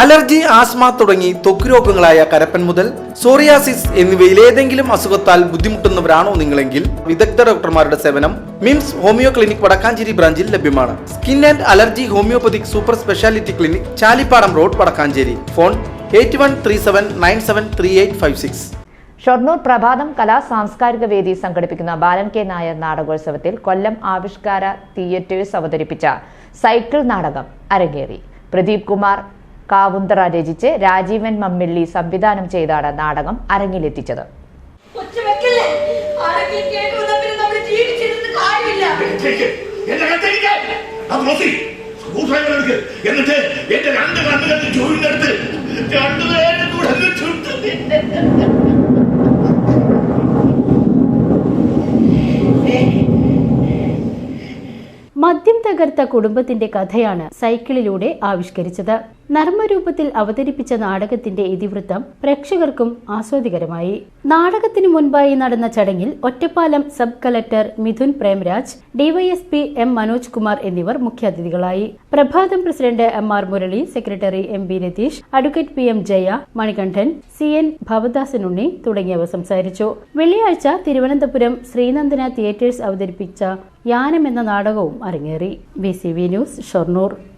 Allergy asthma തുടങ്ങി ത്വക്ക് രോഗങ്ങളായ കരപ്പൻ മുതൽ സോറിയാസിസ് എന്നിവയിൽ ഏതെങ്കിലും അസുഖത്താൽ ബുദ്ധിമുട്ടുന്നവരാണോ നിങ്ങളെങ്കിൽ വിദഗ്ധ ഡോക്ടർമാരുടെ സേവനം മിംസ് ഹോമിയോ ക്ലിനിക് വടക്കാഞ്ചേരി ബ്രാഞ്ചിൽ ലഭ്യമാണ്. Skin and allergy homeopathic super speciality clinic Chalippadam road Vadakkanchery. Phone eight one three seven nine seven three eight five six. Shoranur Prabhatham കലാ സാംസ്കാരിക വേദി സംഘടിപ്പിക്കുന്ന ബാലൻ കെ നായർ നാടകോത്സവത്തിൽ കൊല്ലം ആവിഷ്കാര തിയേറ്റേഴ്സ് അവതരിപ്പിച്ച സൈക്കിൾ നാടകം അരങ്ങേറി. പ്രദീപ് കുമാർ കാവുന്തറ രചിച്ച് രാജീവൻ മമ്മിള്ളി സംവിധാനം ചെയ്താണ് നാടകം അരങ്ങിലെത്തിച്ചത്. എന്നിട്ട് എന്റെ രണ്ട് കണ്ണുകളിൽ ജോയിനെടുത്ത് രണ്ടുപേരും കൂടെ അങ്ങ് ചുട്ടു. മദ്യം തകർത്ത കുടുംബത്തിന്റെ കഥയാണ് സൈക്കിളിലൂടെ ആവിഷ്കരിച്ചത്. നർമ്മരൂപത്തിൽ അവതരിപ്പിച്ച നാടകത്തിന്റെ ഇതിവൃത്തം പ്രേക്ഷകർക്കും ആസ്വാദികരമായി. നാടകത്തിനു മുൻപായി നടന്ന ചടങ്ങിൽ Ottapalam sub collector Mithun Premraj DYSP M Manoj Kumar എന്നിവർ മുഖ്യാതിഥികളായി. Prabhatham president M R Murali secretary M B Ratheesh advocate P M Jaya Manikandan C N Bhavadasanunni തുടങ്ങിയവർ സംസാരിച്ചു. വെള്ളിയാഴ്ച തിരുവനന്തപുരം ശ്രീനന്ദന തിയേറ്റേഴ്സ് അവതരിപ്പിച്ച യാനം എന്ന നാടകവും അരങ്ങേറി. B news Shoranur.